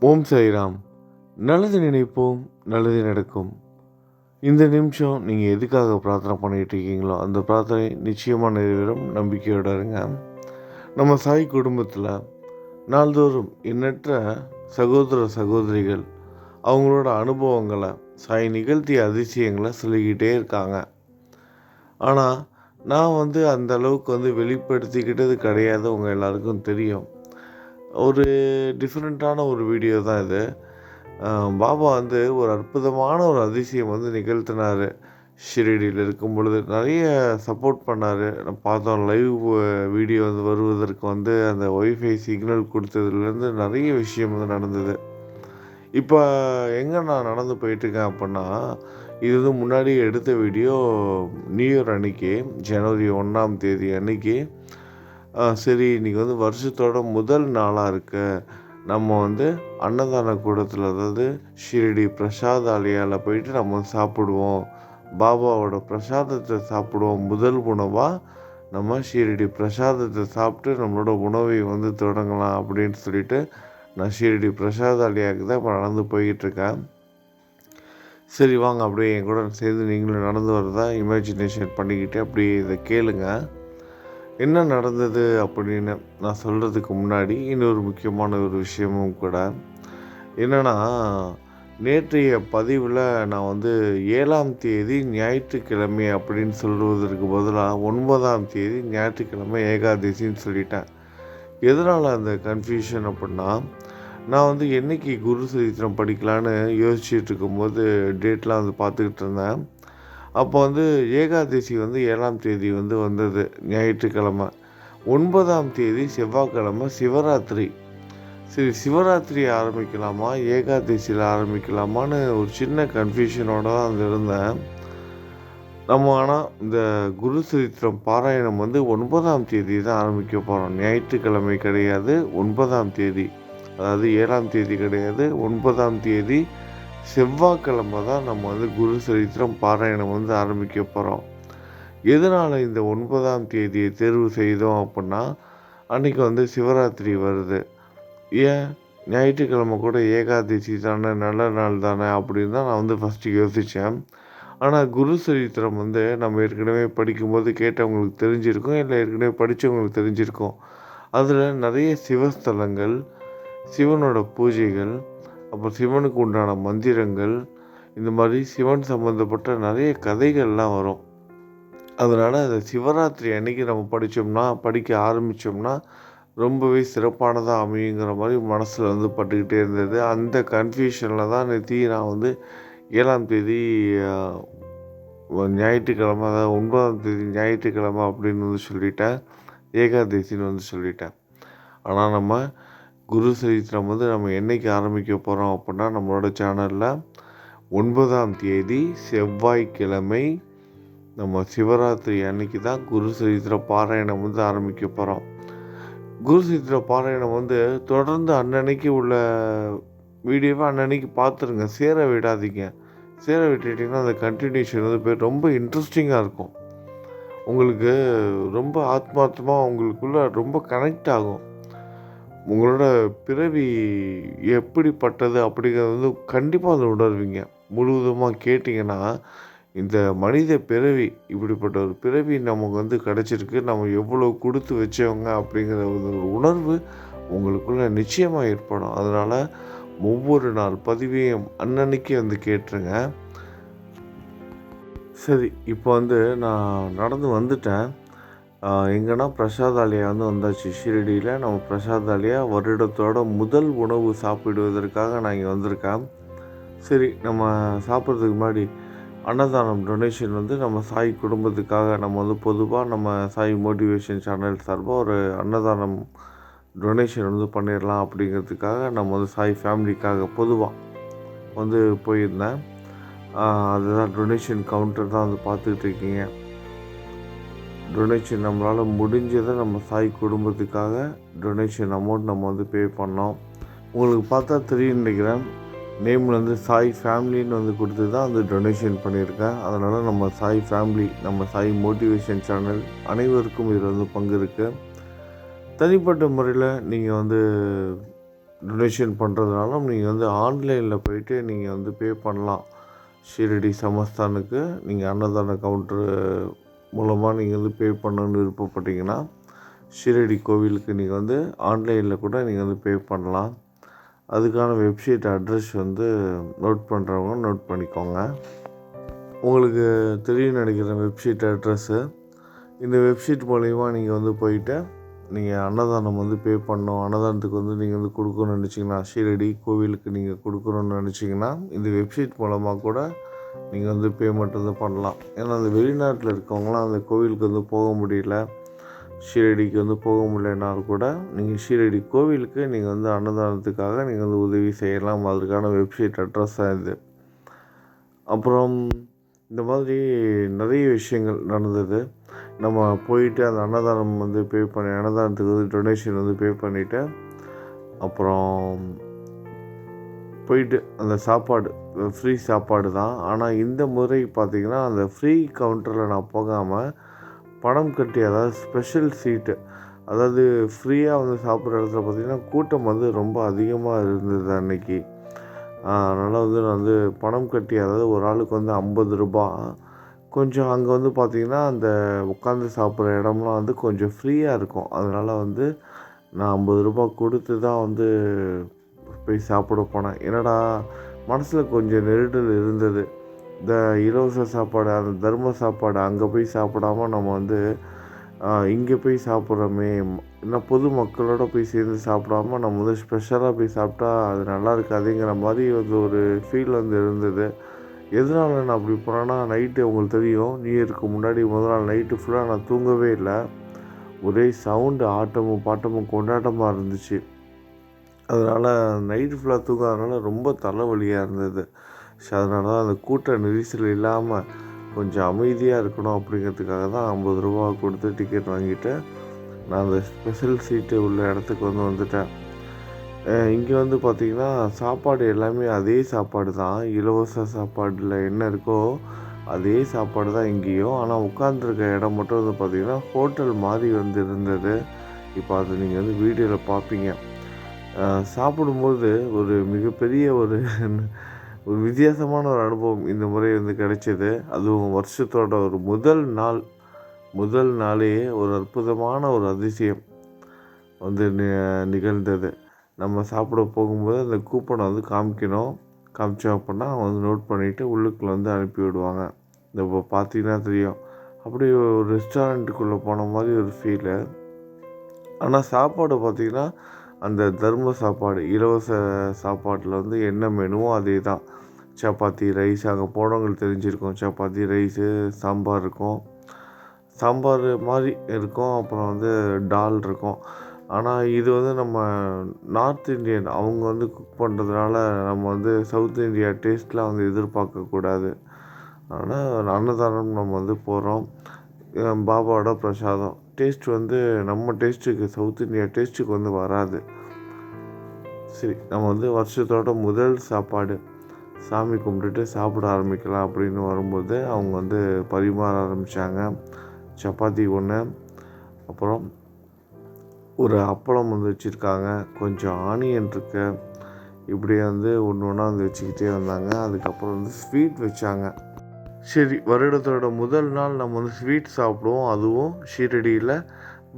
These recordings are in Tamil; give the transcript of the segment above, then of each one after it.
ஓம் சாய்ராம். நல்லது நினைப்போம் நல்லது நடக்கும். இந்த நிமிஷம் நீங்கள் எதுக்காக பிரார்த்தனை பண்ணிகிட்டு இருக்கீங்களோ அந்த பிரார்த்தனை நிச்சயமாக நிறைவேறும். நம்பிக்கையோட இருங்க. நம்ம சாய் குடும்பத்தில் நாள்தோறும் எண்ணற்ற சகோதர சகோதரிகள் அவங்களோட அனுபவங்களை சாய் நிகழ்த்திய அதிசயங்களை சொல்லிக்கிட்டே இருக்காங்க. ஆனால் நான் வந்து அந்த அளவுக்கு வந்து வெளிப்படுத்திக்கிட்டது கிடையாது. உங்கள் எல்லாருக்கும் தெரியும். ஒரு டிஃப்ரெண்ட்டான ஒரு வீடியோ தான் இது. பாபா வந்து ஒரு அற்புதமான ஒரு அதிசயம் வந்து நிகழ்த்தினார். ஷிரடியில் இருக்கும் பொழுது நிறைய சப்போர்ட் பண்ணார். நான் பார்த்தோம் லைவ் வீடியோ வந்து வருவதற்கு வந்து அந்த ஒய்ஃபை சிக்னல் கொடுத்ததுலேருந்து நிறைய விஷயம் வந்து நடந்தது. இப்போ எங்கே நான் நடந்து போயிட்டுருக்கேன் அப்படின்னா இது வந்து முன்னாடி எடுத்த வீடியோ நியூ இயர் அன்னைக்கு ஜனவரி ஒன்றாம் தேதி அன்னைக்கு சரி இன்றைக்கி வந்து வருஷத்தோட முதல் நாளாக இருக்க நம்ம வந்து அன்னதான கூடத்தில் அதாவது ஷிரடி பிரசாத் ஆலயாவில் போயிட்டு நம்ம வந்து சாப்பிடுவோம். பாபாவோட பிரசாதத்தை சாப்பிடுவோம். முதல் உணவாக நம்ம ஷீரடி பிரசாதத்தை சாப்பிட்டு நம்மளோட உணவை வந்து தொடங்கலாம் அப்படின்னு சொல்லிட்டு நான் ஷீரடி பிரசாத் ஆலயாவுக்கு தான் இப்போ நடந்து போய்கிட்டு இருக்கேன் சரி வாங்க அப்படியே என் கூட சேர்ந்து நீங்களும் நடந்து வரதா இமேஜினேஷன் பண்ணிக்கிட்டு அப்படியே இதை கேளுங்கள் என்ன நடந்தது அப்படின்னு நான் சொல்கிறதுக்கு முன்னாடி இன்னொரு முக்கியமான ஒரு விஷயமும் கூட. என்னென்னா நேற்றைய பதிவில் நான் வந்து ஏழாம் தேதி ஞாயிற்றுக்கிழமை அப்படின்னு சொல்வதற்கு பதிலாக ஒன்பதாம் தேதி ஞாயிற்றுக்கிழமை ஏகாதசின்னு சொல்லிட்டேன். எதனால் அந்த கன்ஃபியூஷன் அப்படின்னா நான் வந்து என்னைக்கு குரு சரித்திரம் படிக்கலான்னு யோசிச்சுட்டு இருக்கும்போது டேட்லாம் வந்து பார்த்துக்கிட்டு இருந்தேன். அப்போ வந்து ஏகாதசி வந்து ஏழாம் தேதி வந்து வந்தது ஞாயிற்றுக்கிழமை. ஒன்பதாம் தேதி செவ்வாய்க்கிழமை சிவராத்திரி. சரி சிவராத்திரி ஆரம்பிக்கலாமா? ஏகாதசியில் ஆரம்பிக்கலாமான்னு ஒரு சின்ன கன்ஃபியூஷனோட தான் வந்து இருந்தேன். நம்ம ஆனால் இந்த குரு சரித்திரம் பாராயணம் வந்து ஒன்பதாம் தேதி தான் ஆரம்பிக்க போகிறோம் ஞாயிற்றுக்கிழமை கிடையாது ஒன்பதாம் தேதி. அதாவது ஏழாம் தேதி கிடையாது ஒன்பதாம் தேதி செவ்வாய்க்கிழமை தான் நம்ம வந்து குரு சரித்திரம் பாராயணம் வந்து ஆரம்பிக்க போகிறோம் எதனால் இந்த ஒன்பதாம் தேதியை தேர்வு செய்தோம் அப்படின்னா அன்றைக்கி வந்து சிவராத்திரி வருது. ஏன்? ஞாயிற்றுக்கிழமை கூட ஏகாதசி தானே நல்ல நாள் தானே அப்படின்னு தான் நான் வந்து ஃபஸ்ட்டு யோசித்தேன் ஆனால் குரு சரித்திரம் வந்து நம்ம ஏற்கனவே படிக்கும்போது கேட்டவங்களுக்கு தெரிஞ்சிருக்கும் இல்லை ஏற்கனவே படித்தவங்களுக்கு தெரிஞ்சிருக்கும். அதில் நிறைய சிவஸ்தலங்கள் சிவனோட பூஜைகள் அப்புறம் சிவனுக்கு உண்டான மந்திரங்கள் இந்த மாதிரி சிவன் சம்மந்தப்பட்ட நிறைய கதைகள்லாம் வரும். அதனால் அந்த சிவராத்திரி அன்னைக்கு நம்ம படித்தோம்னா படிக்க ஆரம்பித்தோம்னா ரொம்பவே சிறப்பானதாக அமையுங்கிற மாதிரி மனசில் வந்து பட்டுக்கிட்டே இருந்தது. அந்த கன்ஃபியூஷனில் தான் நேற்று நான் வந்து ஏழாம் தேதி ஞாயிற்றுக்கிழமை அதாவது ஒன்பதாம் தேதி ஞாயிற்றுக்கிழமை அப்படின்னு வந்து சொல்லிட்டேன். ஏகாதசின்னு வந்து சொல்லிட்டேன். ஆனால் நம்ம குரு சரித்திரம் வந்து நம்ம என்னைக்கு ஆரம்பிக்க போகிறோம் அப்படின்னா நம்மளோட சேனலில் ஒன்பதாம் தேதி செவ்வாய்க்கிழமை நம்ம சிவராத்திரி அன்னைக்கு தான் குரு சரித்திர பாராயணம் வந்து ஆரம்பிக்க போகிறோம் குரு சரித்திர பாராயணம் வந்து தொடர்ந்து அன்னன்னைக்கு உள்ள வீடியோவை அன்னன்னைக்கு பார்த்துருங்க. சேர விடாதீங்க. சேர விட்டுட்டிங்கன்னா அந்த கண்டினியூஷன் வந்து போய் ரொம்ப இன்ட்ரெஸ்டிங்காக இருக்கும். உங்களுக்கு ரொம்ப ஆத்மார்த்தமாக உங்களுக்குள்ளே ரொம்ப கனெக்ட் ஆகும். உங்களோட பிறவி எப்படிப்பட்டது அப்படிங்கிறது வந்து கண்டிப்பாக அதை உணர்வீங்க. முழுவதுமாக கேட்டிங்கன்னா இந்த மனித பிறவி இப்படிப்பட்ட ஒரு பிறவி நமக்கு வந்து கிடச்சிருக்கு. நம்ம எவ்வளோ கொடுத்து வச்சவங்க அப்படிங்கிற ஒரு உணர்வு உங்களுக்குள்ள நிச்சயமாக ஏற்படும். அதனால் ஒவ்வொரு நாள் பதிவையும் அன்னன்னைக்கு வந்து கேட்டுருங்க. சரி இப்போ வந்து நான் நடந்து வந்துட்டேன். எங்கன்னா பிரசாதாலயா வந்து வந்தாச்சு. ஷிரடியில் நம்ம பிரசாதாலயா வருடத்தோட முதல் உணவு சாப்பிடுவதற்காக நான் இங்கே வந்திருக்கேன். சரி நம்ம சாப்பிட்றதுக்கு முன்னாடி அன்னதானம் டொனேஷன் வந்து நம்ம சாய் குடும்பத்துக்காக நம்ம வந்து பொதுவாக நம்ம சாய் மோட்டிவேஷன் சேனல் சார்பாக ஒரு அன்னதானம் டொனேஷன் வந்து பண்ணிடலாம் அப்படிங்கிறதுக்காக நம்ம வந்து சாய் ஃபேமிலிக்காக பொதுவாக வந்து போயிருந்தேன். அதுதான் டொனேஷன் கவுண்டர் தான் வந்து பார்த்துக்கிட்டு இருக்கீங்க. டொனேஷன் நம்மளால் முடிஞ்சதை நம்ம சாய் குடும்பத்துக்காக டொனேஷன் அமௌண்ட் நம்ம வந்து பே பண்ணோம். உங்களுக்கு பார்த்தா தெரியும் நினைக்கிறேன். நேமில் வந்து சாய் ஃபேமிலின்னு வந்து கொடுத்து தான் அந்த டொனேஷன் பண்ணியிருக்கேன். அதனால் நம்ம சாய் ஃபேமிலி நம்ம சாய் மோட்டிவேஷன் சேனல் அனைவருக்கும் இதில் வந்து பங்கு இருக்குது தனிப்பட்ட முறையில் நீங்கள் வந்து டொனேஷன் பண்ணுறதுனாலும் நீங்கள் வந்து ஆன்லைனில் போயிட்டு நீங்கள் வந்து பே பண்ணலாம். ஷீரடி சமஸ்தானுக்கு நீங்கள் அன்னதான கவுண்ட்ரு மூலமாக நீங்கள் வந்து பே பண்ணணும்னு விருப்பப்பட்டீங்கன்னா ஷீரடி கோவிலுக்கு நீங்கள் வந்து ஆன்லைனில் கூட நீங்கள் வந்து பே பண்ணலாம். அதுக்கான வெப்சைட் அட்ரஸ் வந்து நோட் பண்ணுறவங்க நோட் பண்ணிக்கோங்க. உங்களுக்கு தெரியும் நினைக்கிற வெப்சைட் அட்ரஸ்ஸு இந்த வெப்சைட் மூலயமா நீங்கள் வந்து போயிட்டு நீங்கள் அன்னதானம் வந்து பே பண்ணணும். அன்னதானத்துக்கு வந்து நீங்கள் வந்து கொடுக்கணும்னு நினச்சிங்கன்னா ஷீரடி கோவிலுக்கு நீங்கள் கொடுக்கணும்னு நினச்சிங்கன்னா இந்த வெப்சைட் மூலமாக கூட நீங்கள் வந்து பேமெண்ட் வந்து பண்ணலாம். ஏன்னா அந்த வெளிநாட்டில் இருக்கவங்களாம் அந்த கோவிலுக்கு வந்து போக முடியல. ஷீரடிக்கு வந்து போக முடியலனாலும் கூட நீங்கள் ஷீரடி கோவிலுக்கு நீங்கள் வந்து அன்னதானத்துக்காக நீங்கள் வந்து உதவி செய்யலாம். அதற்கான வெப்சைட் அட்ரஸ் தான் இது. அப்புறம் இந்த மாதிரி நிறைய விஷயங்கள் நடந்தது. நம்ம போயிட்டு அந்த அன்னதானம் வந்து பே பண்ணி அன்னதானத்துக்கு வந்து டொனேஷன் வந்து பே பண்ணிவிட்டு அப்புறம் போயிட்டு அந்த சாப்பாடு ஃப்ரீ சாப்பாடு தான். ஆனால் இந்த முறை பார்த்திங்கன்னா அந்த ஃப்ரீ கவுண்டரில் நான் போகாமல் பணம் கட்டி அதாவது ஸ்பெஷல் சீட்டு அதாவது ஃப்ரீயாக வந்து சாப்பிட்ற இடத்துல பார்த்திங்கன்னா கூட்டம் வந்து ரொம்ப அதிகமாக இருந்தது அன்னைக்கு. அதனால் வந்து நான் வந்து பணம் கட்டி அதாவது ஒரு ஆளுக்கு வந்து ஐம்பது ரூபா கொஞ்சம் அங்கே வந்து பார்த்திங்கன்னா அந்த உட்காந்து சாப்பிட்ற இடம்லாம் வந்து கொஞ்சம் ஃப்ரீயாக இருக்கும். அதனால் வந்து நான் ஐம்பது ரூபா கொடுத்து தான் வந்து போய் சாப்பிட போனேன் என்னடா மனசில் கொஞ்சம் நெருடல் இருந்தது. இந்த இலவச சாப்பாடு அந்த தர்ம சாப்பாடு அங்கே போய் சாப்பிடாம நம்ம வந்து இங்கே போய் சாப்பிட்றோமே. இன்னும் பொது மக்களோட போய் சேர்ந்து சாப்பிடாம நம்ம வந்து ஸ்பெஷலாக போய் சாப்பிட்டா அது நல்லா இருக்காதுங்கிற மாதிரி வந்து ஒரு ஃபீல் வந்து இருந்தது. எதனால நான் அப்படி போனேன்னா நைட்டு உங்களுக்கு தெரியும் நியூ இயருக்கு முன்னாடி முதல் நாள் நைட்டு ஃபுல்லாக நான் தூங்கவே இல்லை. ஒரே சவுண்டு ஆட்டமும் பாட்டமும் கொண்டாட்டமாக இருந்துச்சு. அதனால் நைட்டு ஃபுல்லாக தூங்காதனால ரொம்ப தலைவலியாக இருந்தது. ஸோ அதனால தான் அந்த கூட்ட நெரிசல் இல்லாமல் கொஞ்சம் அமைதியாக இருக்கணும் அப்படிங்கிறதுக்காக தான் ஐம்பது ரூபா கொடுத்து டிக்கெட் வாங்கிட்டு நான் அந்த ஸ்பெஷல் சீட்டு உள்ள இடத்துக்கு வந்து வந்துட்டேன். இங்கே வந்து பார்த்திங்கன்னா சாப்பாடு எல்லாமே அதே சாப்பாடு தான். இலவச சாப்பாடில் என்ன இருக்கோ அதே சாப்பாடு தான் இங்கேயும். ஆனால் உட்காந்துருக்க இடம் மட்டும் வந்து பார்த்திங்கன்னா ஹோட்டல் மாதிரி வந்து இருந்தது. இப்போ அது நீங்கள் வந்து வீடியோவில் பார்ப்பீங்க சாப்பிடும்போது ஒரு மிகப்பெரிய ஒரு ஒரு வித்தியாசமான ஒரு அனுபவம் இந்த முறை வந்து கிடைச்சது. அதுவும் வருஷத்தோட ஒரு முதல் நாள் முதல் நாளே ஒரு அற்புதமான ஒரு அதிசயம் வந்து நிகழ்ந்தது. நம்ம சாப்பிட போகும்போது அந்த கூப்பனை வந்து காமிக்கணும். காமிச்சோம் அப்படின்னா அவங்க வந்து நோட் பண்ணிவிட்டு உள்ளுக்குள்ளே வந்து அனுப்பி விடுவாங்க. இந்த இப்போ பார்த்தீங்கன்னா தெரியும். அப்படி ஒரு ரெஸ்டாரண்ட்டுக்குள்ளே போன மாதிரி ஒரு ஃபீலு ஆனால் சாப்பாடு பார்த்திங்கன்னா அந்த தர்ம சாப்பாடு இலவச சாப்பாட்டில் வந்து என்ன மெனுவோ அதே தான் சப்பாத்தி ரைஸ் அங்கே போனவங்களுக்கு தெரிஞ்சிருக்கும். சப்பாத்தி ரைஸு சாம்பார் இருக்கும். சாம்பார் மாதிரி இருக்கும். அப்புறம் வந்து டால் இருக்கும். ஆனால் இது வந்து நம்ம நார்த் இந்தியன் அவங்க வந்து குக் பண்ணுறதுனால நம்ம வந்து சவுத் இந்தியா டேஸ்ட்லாம் வந்து எதிர்பார்க்கக்கூடாது ஆனால் அன்னதானம் நம்ம வந்து போகிறோம் பாபாவோட பிரசாதம். டேஸ்ட் வந்து நம்ம டேஸ்ட்டுக்கு சவுத் இந்தியா டேஸ்ட்டுக்கு வந்து வராது. சரி நம்ம வந்து வருஷத்தோட முதல் சாப்பாடு. சாமி கும்பிட்டுட்டு சாப்பிட ஆரம்பிக்கலாம் அப்படின்னு வரும்போது அவங்க வந்து பரிமாற ஆரம்பித்தாங்க சப்பாத்தி ஒன்று அப்புறம் ஒரு அப்பளம் வந்து வச்சுருக்காங்க. கொஞ்சம் ஆனியன் இருக்கு. இப்படி வந்து ஒன்று ஒன்றா வந்து வச்சுக்கிட்டே வந்தாங்க. அதுக்கப்புறம் வந்து ஸ்வீட் வச்சாங்க. சரி வருடத்தோட முதல் நாள் நம்ம வந்து ஸ்வீட் சாப்பிடுவோம். அதுவும் ஷீரடியில்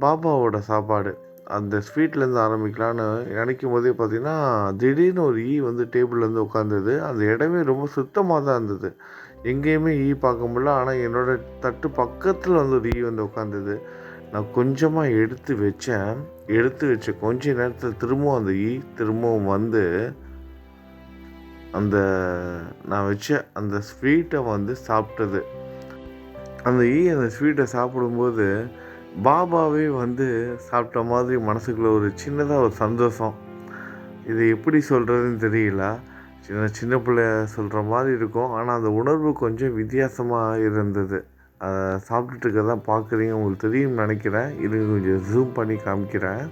பாபாவோட சாப்பாடு. அந்த ஸ்வீட்லேருந்து ஆரம்பிக்கலான்னு நினைக்கும் போதே பார்த்திங்கன்னா திடீர்னு ஒரு ஈ வந்து டேபிள்லேருந்து உட்காந்தது அந்த இடமே ரொம்ப சுத்தமாக தான் இருந்தது. எங்கேயுமே ஈ பார்க்க முடியல. ஆனால் என்னோடய தட்டு பக்கத்தில் வந்து ஒரு ஈ வந்து உட்காந்தது நான் கொஞ்சமாக எடுத்து வச்சேன். எடுத்து வச்ச கொஞ்ச நேரத்தில் திரும்பவும் அந்த ஈ திரும்பவும் வந்து அந்த நான் வச்ச அந்த ஸ்வீட்டை வந்து சாப்பிட்டது. அந்த ஈ அந்த ஸ்வீட்டை சாப்பிடும்போது பாபாவே வந்து சாப்பிட்ட மாதிரி மனசுக்குள்ளே ஒரு சின்னதாக ஒரு சந்தோஷம். இது எப்படி சொல்கிறதுன்னு தெரியல. சின்ன சின்ன பிள்ளைய சொல்கிற மாதிரி இருக்கும். ஆனால் அந்த உணர்வு கொஞ்சம் வித்தியாசமாக இருந்தது. அதை சாப்பிட்டுட்டு இருக்க தான் பார்க்குறீங்க உங்களுக்கு தெரியும்னு நினைக்கிறேன். இது கொஞ்சம் ஜூம் பண்ணி காமிக்கிறேன்.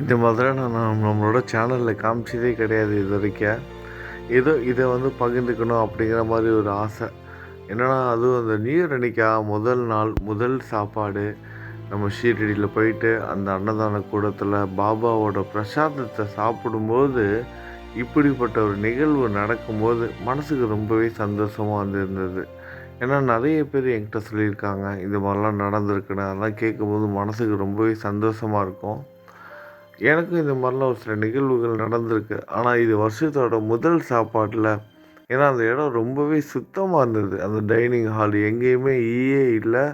இந்த மாதிரி நான் நம்மளோட சேனலில் காமிச்சதே கிடையாது இது வரைக்கும். ஏதோ இதை வந்து பகிர்ந்துக்கணும் அப்படிங்கிற மாதிரி ஒரு ஆசை. என்னென்னா அதுவும் அந்த நியூ இயர் அன்னைக்கா முதல் நாள் முதல் சாப்பாடு நம்ம ஷீரடியில் போயிட்டு அந்த அன்னதான கூடத்தில் பாபாவோட பிரசாதத்தை சாப்பிடும்போது இப்படிப்பட்ட ஒரு நிகழ்வு நடக்கும்போது மனசுக்கு ரொம்பவே சந்தோஷமாக வந்து இருந்தது ஏன்னா நிறைய பேர் என்கிட்ட சொல்லியிருக்காங்க இது மாதிரிலாம் நடந்திருக்குன்னு. அதெல்லாம் கேட்கும்போது மனசுக்கு ரொம்பவே சந்தோஷமாக இருக்கும். எனக்கும் இந்த மாதிரிலாம் ஒரு சில நிகழ்வுகள் நடந்திருக்கு. ஆனால் இது வருஷத்தோட முதல் சாப்பாட்டில் ஏன்னா அந்த இடம் ரொம்பவே சுத்தமாக இருந்தது. அந்த டைனிங் ஹால் எங்கேயுமே ஈயே இல்லை.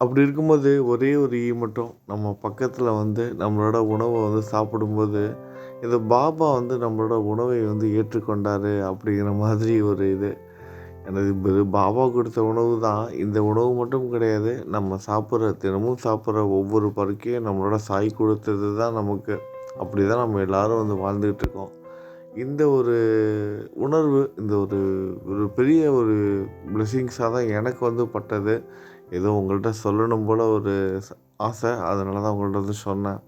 அப்படி இருக்கும்போது ஒரே ஒரு ஈ மட்டும். நம்ம பக்கத்தில் வந்து நம்மளோட உணவை வந்து சாப்பிடும்போது இந்த பாபா வந்து நம்மளோட உணவை வந்து ஏற்றுக்கொண்டார் அப்படிங்கிற மாதிரி ஒரு இது. எனது இது பாபா கொடுத்த உணவு தான். இந்த உணவு மட்டும் கிடையாது. நம்ம சாப்பிட்ற தினமும் சாப்பிட்ற ஒவ்வொரு பருக்கையும் நம்மளோட சாய் கொடுத்தது தான் நமக்கு. அப்படி தான் நம்ம எல்லோரும் வந்து வாழ்ந்துக்கிட்டு இருக்கோம். இந்த ஒரு உணர்வு இந்த ஒரு ஒரு பெரிய ஒரு பிளெஸ்ஸிங்ஸாக தான் எனக்கு வந்து பட்டது. ஏதோ உங்கள்கிட்ட சொல்லணும் போல் ஒரு ஆசை. அதனால தான் உங்கள்கிட்ட வந்து சொன்னேன்.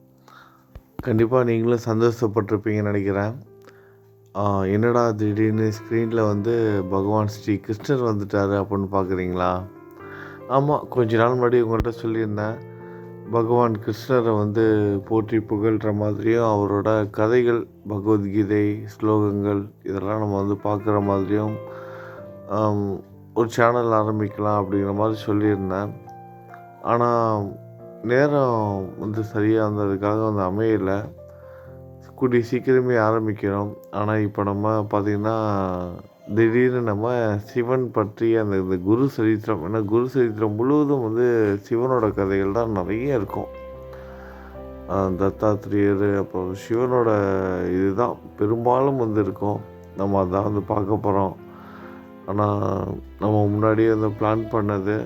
கண்டிப்பாக நீங்களும் சந்தோஷப்பட்டிருப்பீங்கன்னு நினைக்கிறேன். என்னடா திடீர்னு ஸ்க்ரீனில் வந்து பகவான் ஸ்ரீ கிருஷ்ணர் வந்துட்டார் அப்படின்னு பார்க்குறீங்களா ஆமாம் கொஞ்ச நாள் முன்னாடி உங்கள்கிட்ட சொல்லியிருந்தேன். பகவான் கிருஷ்ணரை வந்து போற்றி புகழ்கிற மாதிரியும் அவரோட கதைகள் பகவத்கீதை ஸ்லோகங்கள் இதெல்லாம் நம்ம வந்து பார்க்குற மாதிரியும் ஒரு சேனல் ஆரம்பிக்கலாம் அப்படிங்கிற மாதிரி சொல்லியிருந்தேன். ஆனால் நேரம் வந்து சரியாக இருந்ததுக்காக வந்து அமையலை. கூடிய சீக்கிரமே ஆரம்பிக்கிறோம். ஆனால் இப்போ நம்ம பார்த்திங்கன்னா திடீர்னு நம்ம சிவன் பற்றி அந்த இந்த குரு சரித்திரம் ஏன்னா குரு சரித்திரம் முழுவதும் வந்து சிவனோட கதைகள் தான் நிறைய இருக்கும். தத்தாத்திரியர் அப்புறம் சிவனோட இதுதான் பெரும்பாலும் வந்து இருக்கும். நம்ம அதான் வந்து பார்க்க போகிறோம் ஆனால் நம்ம முன்னாடியே வந்து பிளான் பண்ணது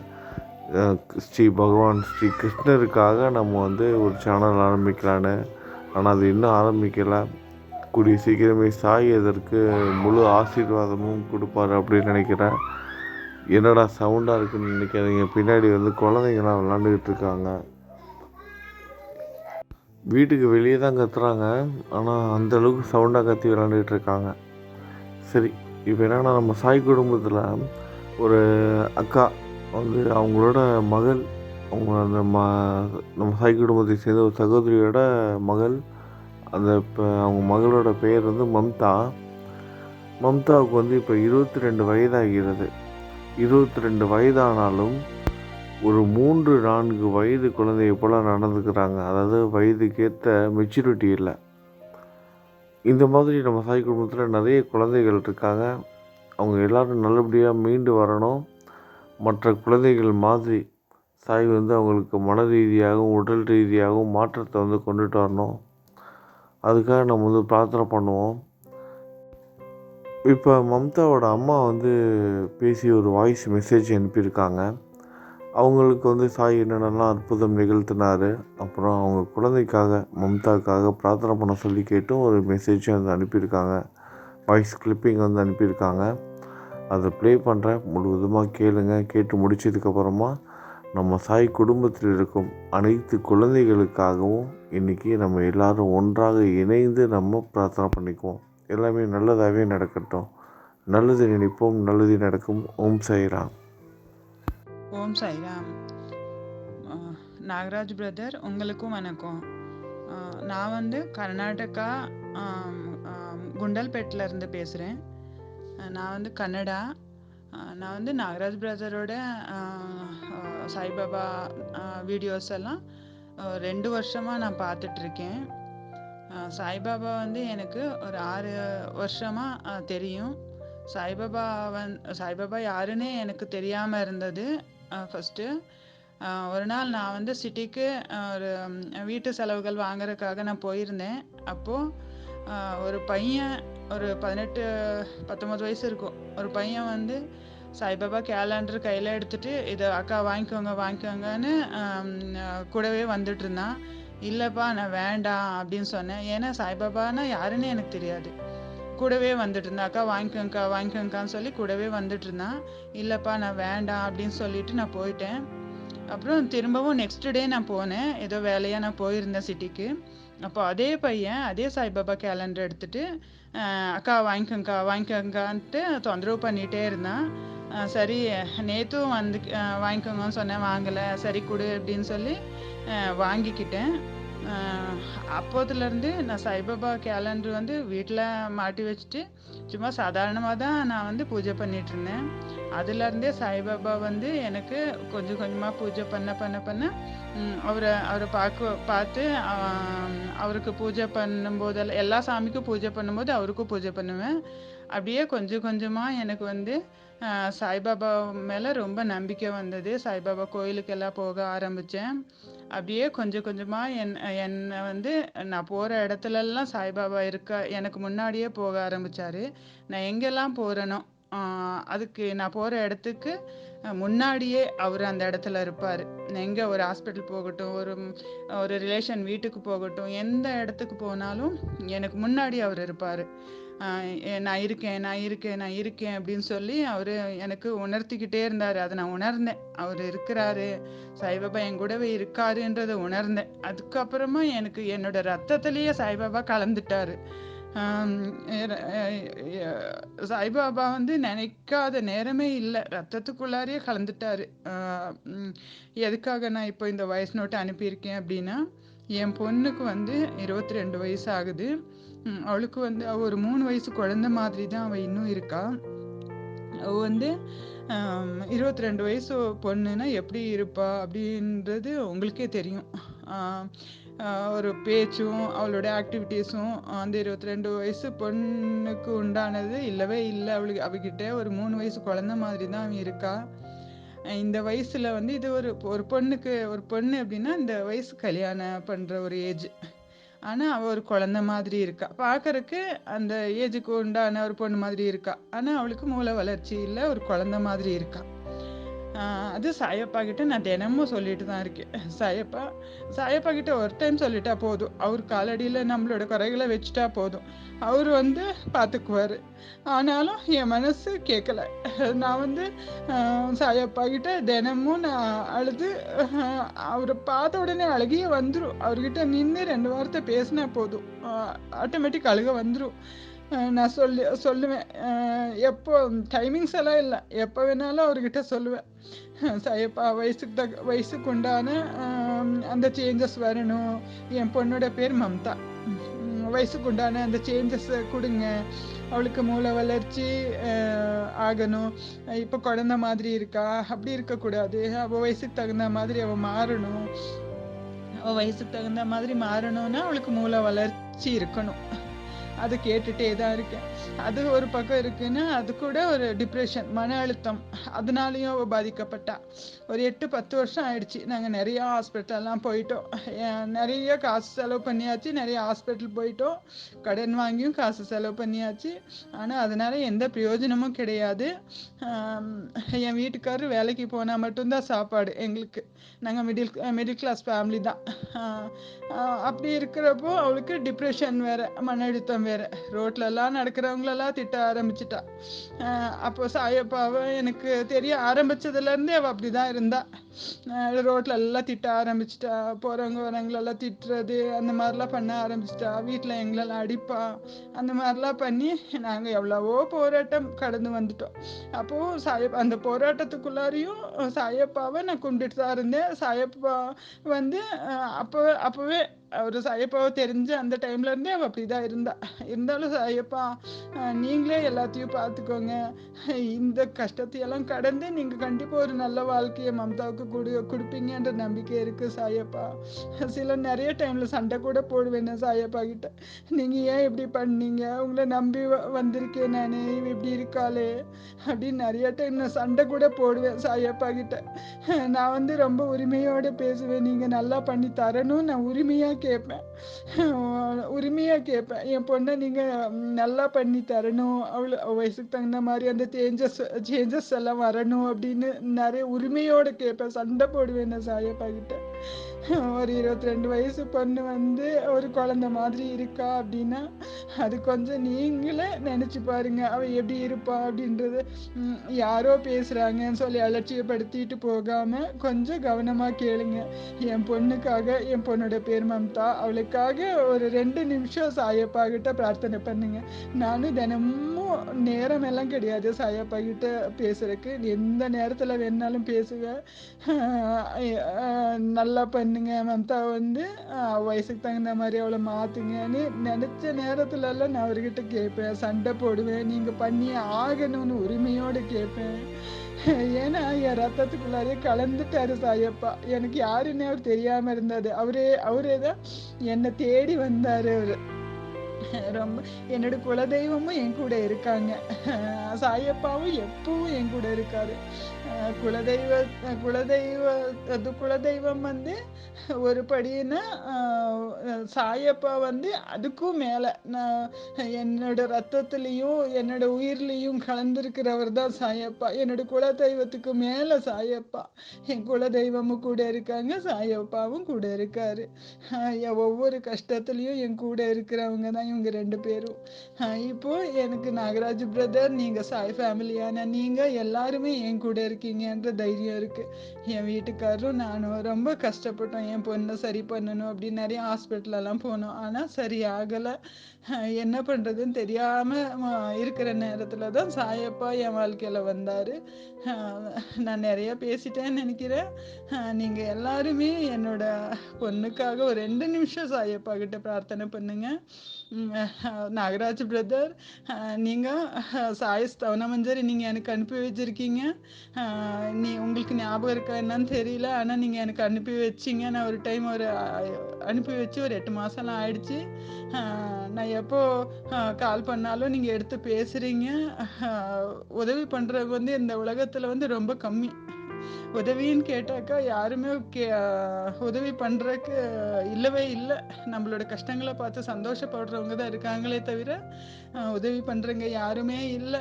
ஸ்ரீ பகவான் ஸ்ரீ கிருஷ்ணருக்காக நம்ம வந்து ஒரு சேனல் ஆரம்பிக்கலான்னு ஆனால் அது இன்னும் ஆரம்பிக்கலை. கூடிய சீக்கிரமே சாய் அதற்கு முழு ஆசீர்வாதமும் கொடுப்பாரு அப்படின்னு நினைக்கிறேன். என்னடா சவுண்டாக இருக்குன்னு நினைக்காதீங்க. பின்னாடி வந்து குழந்தைங்களாம் விளாண்டுக்கிட்டு இருக்காங்க. வீட்டுக்கு வெளியே தான் கத்துறாங்க. ஆனால் அந்தளவுக்கு சவுண்டாக கத்தி விளாண்டுக்கிட்டு இருக்காங்க. சரி இப்போ என்னென்னா நம்ம சாய் குடும்பத்தில் ஒரு அக்கா வந்து அவங்களோட மகள் அவங்க அந்த ம நம்ம சாய் குடும்பத்தை சேர்ந்த ஒரு சகோதரியோட மகள் அந்த இப்போ அவங்க மகளோட பெயர் வந்து மம்தா. மம்தாவுக்கு வந்து இப்போ இருபத்தி ரெண்டு வயதாகிறது. இருபத்தி ரெண்டு வயதானாலும் ஒரு மூன்று நான்கு வயது குழந்தையை போல் நடந்துக்கிறாங்க. அதாவது வயதுக்கேற்ற மெச்சூரிட்டி இல்லை. இந்த மாதிரி நம்ம சாய் குடும்பத்தில் நிறைய குழந்தைகள் இருக்காங்க. அவங்க எல்லோரும் நல்லபடியாக மீண்டு வரணும். மற்ற குழந்தைகள் மாதிரி சாய் வந்து அவங்களுக்கு மன ரீதியாகவும் உடல் ரீதியாகவும் மாற்றத்தை வந்து கொண்டுட்டு வரணும். அதுக்காக நம்ம வந்து பிரார்த்தனை பண்ணுவோம். இப்போ மம்தாவோட அம்மா வந்து பேசி ஒரு வாய்ஸ் மெசேஜ் அனுப்பியிருக்காங்க. அவங்களுக்கு வந்து சாய் என்னென்னலாம் அற்புதம் நிகழ்த்தினார் அப்புறம் அவங்க குழந்தைக்காக மம்தாவுக்காக பிரார்த்தனை பண்ண சொல்லி கேட்டும் ஒரு மெசேஜும் வந்து அனுப்பியிருக்காங்க. வாய்ஸ் கிளிப்பிங் வந்து அனுப்பியிருக்காங்க. அதை ப்ளே பண்ணுறேன் முழுவதுமாக கேளுங்க. கேட்டு முடிச்சதுக்கப்புறமா நம்ம சாய் குடும்பத்தில் இருக்கும் அனைத்து குழந்தைகளுக்காகவும் இன்றைக்கி நம்ம எல்லோரும் ஒன்றாக இணைந்து நம்ம பிரார்த்தனை பண்ணிக்குவோம். எல்லாமே நல்லதாகவே நடக்கட்டும். நல்லது நினைப்போம் நல்லது நடக்கும். ஓம் சாய்ராம். ஓம் சாய்ராம். நாகராஜ் பிரதர் உங்களுக்கும் வணக்கம். நான் வந்து கர்நாடகா குண்டல்பேட்டில் இருந்து பேசுகிறேன் நான் வந்து கன்னடா. நான் வந்து நாகராஜ் பிரதரோட சாய்பாபா வீடியோஸ் எல்லாம் ரெண்டு வருஷமாக நான் பார்த்துட்ருக்கேன். சாய்பாபா வந்து எனக்கு ஒரு ஆறு வருஷமாக தெரியும். சாய்பாபா வந் சாய்பாபா யாருன்னே எனக்கு தெரியாமல் இருந்தது. ஃபஸ்ட்டு ஒரு நாள் நான் வந்து சிட்டிக்கு ஒரு வீட்டு செலவுகள் வாங்குறதுக்காக நான் போயிருந்தேன். அப்போது ஒரு பையன் ஒரு பதினெட்டு பத்தொம்பது வயசு இருக்கும். ஒரு பையன் வந்து சாய்பாபா கேலண்டர் கையில் எடுத்துகிட்டு இதை அக்கா வாங்கிக்கோங்க வாங்கிக்கோங்கன்னு கூடவே வந்துட்டு இருந்தான் இல்லைப்பா நான் வேண்டாம் அப்படின்னு சொன்னேன். ஏன்னா சாய்பாபானா யாருன்னு எனக்கு தெரியாது. கூடவே வந்துட்டு இருந்தா. அக்கா வாங்கிக்கோங்கக்கா வாங்கிக்கோங்கக்கான்னு சொல்லி கூடவே வந்துட்டு இருந்தான் இல்லைப்பா நான் வேண்டாம் அப்படின்னு சொல்லிட்டு நான் போயிட்டேன். அப்புறம் திரும்பவும் நெக்ஸ்ட் டே நான் போனேன். ஏதோ வேலையாக நான் போயிருந்தேன் சிட்டிக்கு. அப்போ அதே பையன் அதே சாய்பாபா கேலண்டர் எடுத்துட்டு அக்கா வாங்கிக்கோங்கக்கா வாங்கிக்கோங்கக்கான்ட்டு தொந்தரவு பண்ணிகிட்டே இருந்தான். சரி நேற்றும் வந்து வாங்கிக்கோங்கன்னு சொன்னேன் வாங்கலை சரி கொடு அப்படின்னு சொல்லி வாங்கிக்கிட்டேன். அப்போதுலேருந்து நான் சாய்பாபா கேலண்டர் வந்து வீட்டில் மாட்டி வச்சுட்டு சும்மா சாதாரணமாக தான் நான் வந்து பூஜை பண்ணிட்டு இருந்தேன். அதுலேருந்தே சாய்பாபா வந்து எனக்கு கொஞ்சம் கொஞ்சமாக பூஜை பண்ண பண்ண பண்ண அவரை அவரை பார்க்க பார்த்து அவருக்கு பூஜை பண்ணும்போதெல்லாம் எல்லா சாமிக்கும் பூஜை பண்ணும்போது அவருக்கும் பூஜை பண்ணுவேன். அப்படியே கொஞ்சம் கொஞ்சமாக எனக்கு வந்து சாய்பாபா மேலே ரொம்ப நம்பிக்கை வந்தது. சாய்பாபா கோயிலுக்கெல்லாம் போக ஆரம்பித்தேன் அப்படியே கொஞ்சம் கொஞ்சமாக என் என்னை வந்து நான் போகிற இடத்துலலாம் சாய்பாபா இருக்க எனக்கு முன்னாடியே போக ஆரம்பித்தார் நான் எங்கெல்லாம் போகிறேனோ அதுக்கு நான் போகிற இடத்துக்கு முன்னாடியே அவர் அந்த இடத்துல இருப்பார். எங்கே ஒரு ஹாஸ்பிட்டல் போகட்டும் ஒரு ஒரு ரிலேஷன் வீட்டுக்கு போகட்டும் எந்த இடத்துக்கு போனாலும் எனக்கு முன்னாடி அவர் இருப்பார். நான் இருக்கேன் நான் இருக்கேன் நான் இருக்கேன் அப்படின்னு சொல்லி அவர் எனக்கு உணர்த்திக்கிட்டே இருந்தார். அதை நான் உணர்ந்தேன். அவர் இருக்கிறாரு. சாய்பாபா என் கூடவே இருக்காருன்றதை உணர்ந்தேன். அதுக்கப்புறமா எனக்கு என்னோட ரத்தத்திலேயே சாய்பாபா கலந்துட்டாரு. சாய்பாபா வந்து நினைக்காத நேரமே இல்லை. ரத்தத்துக்குள்ளாரையே கலந்துட்டாரு. எதுக்காக நான் இப்போ இந்த வயசு நோட்டை அனுப்பியிருக்கேன் அப்படின்னா என் பொண்ணுக்கு வந்து இருபத்தி ரெண்டு வயசு ஆகுது அவளுக்கு வந்து அவள் ஒரு மூணு வயசு குழந்தை மாதிரி தான் அவள் இன்னும் இருக்கா. அவள் வந்து இருபத்தி ரெண்டு வயசு பொண்ணுன்னா எப்படி இருப்பா அப்படின்றது உங்களுக்கே தெரியும். ஒரு பேச்சும் அவளோட ஆக்டிவிட்டீஸும் அந்த இருபத்தி ரெண்டு வயசு பொண்ணுக்கு உண்டானது இல்லவே இல்லை. அவளுக்கு அவகிட்ட ஒரு மூணு வயசு குழந்த மாதிரி தான் அவன் இருக்கா. இந்த வயசுல வந்து இது ஒரு ஒரு பொண்ணுக்கு ஒரு பொண்ணு அப்படின்னா இந்த வயசு கல்யாணம் பண்ற ஒரு ஏஜ் ஆனா அவ ஒரு குழந்தை மாதிரி இருக்கா. பார்க்கறக்கு அந்த ஏஜுக்கு உண்டான ஒரு பொண்ணு மாதிரி இருக்கா. ஆனா அவளுக்கு மூளை வளர்ச்சி இல்லை ஒரு குழந்தை மாதிரி இருக்கா. அது சாயப்பா கிட்ட நான் தினமும் சொல்லிட்டு தான் இருக்கேன். சாயப்பா சாயப்பா கிட்ட ஒரு டைம் சொல்லிட்டா போதும். அவர் காலடியில் நம்மளோட குறைகளை வச்சுட்டா போதும். அவர் வந்து பார்த்துக்குவார் ஆனாலும் என் மனசு கேட்கல நான் வந்து சாயப்பா கிட்ட தினமும் நான் அழுது அவரை பார்த்த உடனே அழுகியே வந்துடும் அவர்கிட்ட நின்று ரெண்டு வார்த்தை பேசினா போதும். ஆட்டோமேட்டிக் அழுக வந்துடும் நான் சொல்லி சொல்லுவேன். எப்போ டைமிங்ஸ் எல்லாம் இல்லை. எப்போ வேணாலும் அவர்கிட்ட சொல்லுவேன். சையப்பா வயசுக்கு தக்க வயசுக்கு உண்டான அந்த சேஞ்சஸ் வரணும். என் பொண்ணோட பேர் மம்தா. வயசுக்கு உண்டான அந்த சேஞ்சஸ் கொடுங்க. அவளுக்கு மூளை வளர்ச்சி ஆகணும். இப்போ குழந்த மாதிரி இருக்கா? அப்படி இருக்கக்கூடாது. அவள் வயசுக்கு தகுந்த மாதிரி அவள் மாறணும். அவள் வயசுக்கு தகுந்த மாதிரி மாறணும்னா அவளுக்கு மூளை வளர்ச்சி இருக்கணும். அது கேட்டுட்டே தான் இருக்கேன். அது ஒரு பக்கம் இருக்குன்னா அது கூட ஒரு டிப்ரெஷன் மன அழுத்தம். அதனாலையும் அவள் பாதிக்கப்பட்டா. ஒரு எட்டு பத்து வருஷம் ஆயிடுச்சு. நாங்கள் நிறைய ஹாஸ்பிட்டல்லாம் போயிட்டோம். ஏன் நிறைய காசு செலவு பண்ணியாச்சு. நிறைய ஹாஸ்பிட்டல் போயிட்டோம். கடன் வாங்கியும் காசு செலவு பண்ணியாச்சு. ஆனால் அதனால எந்த பிரயோஜனமும் கிடையாது. என் வீட்டுக்காரர் வேலைக்கு போனால் மட்டும்தான் சாப்பாடு எங்களுக்கு. நாங்கள் மிடில் மிடில் கிளாஸ் ஃபேமிலி தான். அப்படி இருக்கிறப்போ அவளுக்கு டிப்ரெஷன் வேற மன அழுத்தம் வேற. ரோட்லலாம் நடக்கிறவங்களெல்லாம் திட்ட ஆரம்பிச்சிட்டா. அப்போ சாயப்பாவை எனக்கு தெரிய ஆரம்பிச்சதுலேருந்தே அவள் அப்படி தான் இருந்தா. ரோட்டில் எல்லாம் திட்ட ஆரம்பிச்சிட்டா போகிறவங்க வரவங்களெல்லாம் திட்டுறது அந்த மாதிரிலாம் பண்ண ஆரம்பிச்சிட்டா வீட்டில் எங்களெல்லாம் அடிப்பா அந்த மாதிரிலாம் பண்ணி நாங்கள் எவ்வளவோ போராட்டம் கடந்து வந்துட்டோம். அப்போது சாயப்பா அந்த போராட்டத்துக்குள்ளாரையும் சாயப்பாவை நான் கும்பிட்டுட்டு தான் இருந்தேன். சாயப்பா வந்து அப்போ அப்போவே ஒரு சாயப்பாவை தெரிஞ்ச அந்த டைம்ல இருந்தே அவள் அப்படி தான் இருந்தா. இருந்தாலும் சாயப்பா நீங்களே எல்லாத்தையும் பார்த்துக்கோங்க. இந்த கஷ்டத்தையெல்லாம் கடந்து நீங்கள் கண்டிப்பாக ஒரு நல்ல வாழ்க்கையை மம்தாவுக்கு கொடு கொடுப்பீங்கன்ற நம்பிக்கை இருக்கு சாயப்பா. சில நிறைய டைமில் சண்டை கூட போடுவேன் நான் சாயப்பா கிட்ட. நீங்கள் ஏன் இப்படி பண்ணீங்க? உங்களை நம்பி வ- வந்திருக்கேன் நான் இப்படி இருக்காளே. அப்படின்னு நிறைய டைம் நான் சண்டை கூட போடுவேன் சாயப்பா கிட்ட. நான் வந்து ரொம்ப உரிமையோட பேசுவேன். நீங்கள் நல்லா பண்ணி தரணும் நான் உரிமையாக கேட்பேன் உரிமையாக கேட்பேன் என் பொண்ணை நீங்கள் நல்லா பண்ணி தரணும். அவ்வளோ வயசுக்கு தகுந்த மாதிரி அந்த சேஞ்சஸ் சேஞ்சஸ் எல்லாம் வரணும் அப்படின்னு நிறைய உரிமையோடு கேட்பேன் சண்டை போடுவேன் நான் சாயப்பா கிட்ட. ஒரு இருபத்தி ரெண்டு வயசு பொண்ணு வந்து ஒரு குழந்த மாதிரி இருக்கா அப்படின்னா அது கொஞ்சம் நீங்களே நினச்சி பாருங்க. அவள் எப்படி இருப்பா அப்படின்றது யாரோ பேசுகிறாங்கன்னு சொல்லி அலட்சியப்படுத்திட்டு போகாமல் கொஞ்சம் கவனமாக கேளுங்க. என் பொண்ணுக்காக என் பொண்ணோட பேர் மம்தா. அவளுக்காக ஒரு ரெண்டு நிமிஷம் சாயப்பா கிட்ட பிரார்த்தனை பண்ணுங்க. நானும் தினமும் நேரம் எல்லாம் கிடையாது சாயப்பா கிட்ட பேசுறதுக்கு. எந்த நேரத்தில் வேணாலும் பேசுவேன். நல்லா நல்லா பண்ணுங்க மம்தா வந்து வயசுக்கு தகுந்த மாதிரி அவளை மாத்துங்கன்னு நினைச்ச நேரத்துல எல்லாம் நான் அவர்கிட்ட கேட்பேன் சண்டை போடுவேன். நீங்க பண்ணி ஆகணும்னு உரிமையோடு கேட்பேன் ஏன்னா என் ரத்தத்துக்குள்ளாரே கலந்துட்டாரு சாயப்பா. எனக்கு யாருன்னு அவர் தெரியாம இருந்தாரு. அவரே அவரே தான் என்னை தேடி வந்தாரு அவரு. ரொம்ப என்னோட குலதெய்வமும் என் கூட இருக்காங்க. சாயப்பாவும் எப்பவும் என் கூட இருக்காரு. குலதெய்வ குலதெய்வ அது குலதெய்வம் வந்து ஒரு படின்னா சாயப்பா வந்து அதுக்கும் மேலே. நான் என்னோட ரத்தத்துலேயும் என்னோட உயிர்லேயும் கலந்துருக்கிறவர் தான் சாயப்பா. என்னோட குலதெய்வத்துக்கு மேலே சாயப்பா. என் குலதெய்வமும் கூட இருக்காங்க சாயப்பாவும் கூட இருக்காரு. ஒவ்வொரு கஷ்டத்துலேயும் என் கூட இருக்கிறவங்க தான் இவங்க ரெண்டு பேரும். இப்போ எனக்கு நாகராஜ் பிரதர் நீங்கள் சாய் ஃபேமிலியான நீங்கள் எல்லாருமே என் கூட இருக்கீங்கன்ற தைரியம் இருக்குது என் வீட்டுக்காரரும் நானும் ரொம்ப கஷ்டப்பட்டோம். என் பொண்ணை சரி பண்ணணும் அப்படின்னு நிறைய ஹாஸ்பிட்டல் ஹாஸ்பிட்டலெல்லாம் போனோம். ஆனால் சரி ஆகலை என்ன பண்ணுறதுன்னு தெரியாமல் இருக்கிற நேரத்தில் தான் சாயப்பா என் வாழ்க்கையில் வந்தார். நான் நிறைய பேசிட்டேன்னு நினைக்கிறேன். நீங்கள் எல்லாருமே என்னோட பொண்ணுக்காக ஒரு ரெண்டு நிமிஷம் சாயப்பா கிட்ட பிரார்த்தனை பண்ணுங்க. நாகராஜ் பிரதர் நீங்கள் சாய ஸ்தவனமஞ்சரி நீங்கள் எனக்கு அனுப்பி வச்சுருக்கீங்க. நீ உங்களுக்கு ஞாபகம் இருக்கா என்னன்னு தெரியல. ஆனால் நீங்கள் எனக்கு அனுப்பி வச்சிங்க. நான் ஒரு டைம் ஒரு அனுப்பி வச்சு ஒரு எட்டு மாதம்லாம் ஆயிடுச்சு. நான் எப்போ கால் பண்ணாலும் நீங்க எடுத்து பேசுறீங்க. உதவி பண்றது வந்து இந்த உலகத்துல வந்து ரொம்ப கம்மி. உதவின்னு கேட்டாக்கா யாருமே கே உதவி பண்ணுறக்கு இல்லவே இல்லை. நம்மளோட கஷ்டங்களை பார்த்து சந்தோஷப்படுறவங்க தான் இருக்காங்களே தவிர உதவி பண்ணுறவங்க யாருமே இல்லை.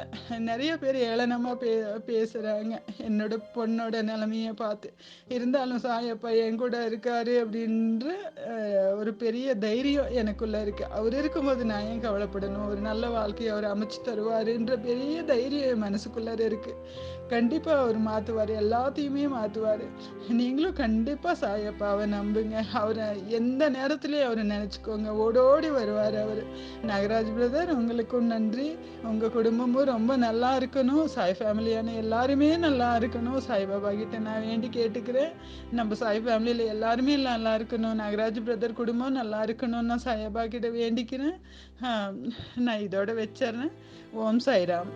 நிறைய பேர் ஏளனமாக பே பேசுகிறாங்க என்னோட பொண்ணோட நிலமையை பார்த்து. இருந்தாலும் சாயப்பா என் கூட இருக்காரு அப்படின்ற ஒரு பெரிய தைரியம் எனக்குள்ள இருக்கு. அவர் இருக்கும்போது நான் ஏன் கவலைப்படணும்? ஒரு நல்ல வாழ்க்கையை அவர் அமைச்சு தருவாருன்ற பெரிய தைரியம் மனசுக்குள்ளார இருக்கு. கண்டிப்பா அவர் மாத்துவார். எல்லாத்தையுமே மாற்றுவாரு நீங்களும் கண்டிப்பாக சாயப்பாவை நம்புங்க அவரை எந்த நேரத்துலையும் அவரை நினச்சிக்கோங்க ஓடோடி வருவார் அவர் நாகராஜ் பிரதர் உங்களுக்கும் நன்றி உங்கள் குடும்பமும் ரொம்ப நல்லா இருக்கணும் சாய் ஃபேமிலியான எல்லாருமே நல்லா இருக்கணும் சாய்பாபா கிட்ட நான் வேண்டி கேட்டுக்கிறேன் நம்ம சாய் ஃபேமிலியில் எல்லாருமே நல்லா இருக்கணும் நாகராஜ் பிரதர் குடும்பம் நல்லா இருக்கணும்னு நான் சாய்பாபா கிட்ட வேண்டிக்கிறேன் நான் இதோட வச்சிடுறேன் ஓம் சாய்ராம்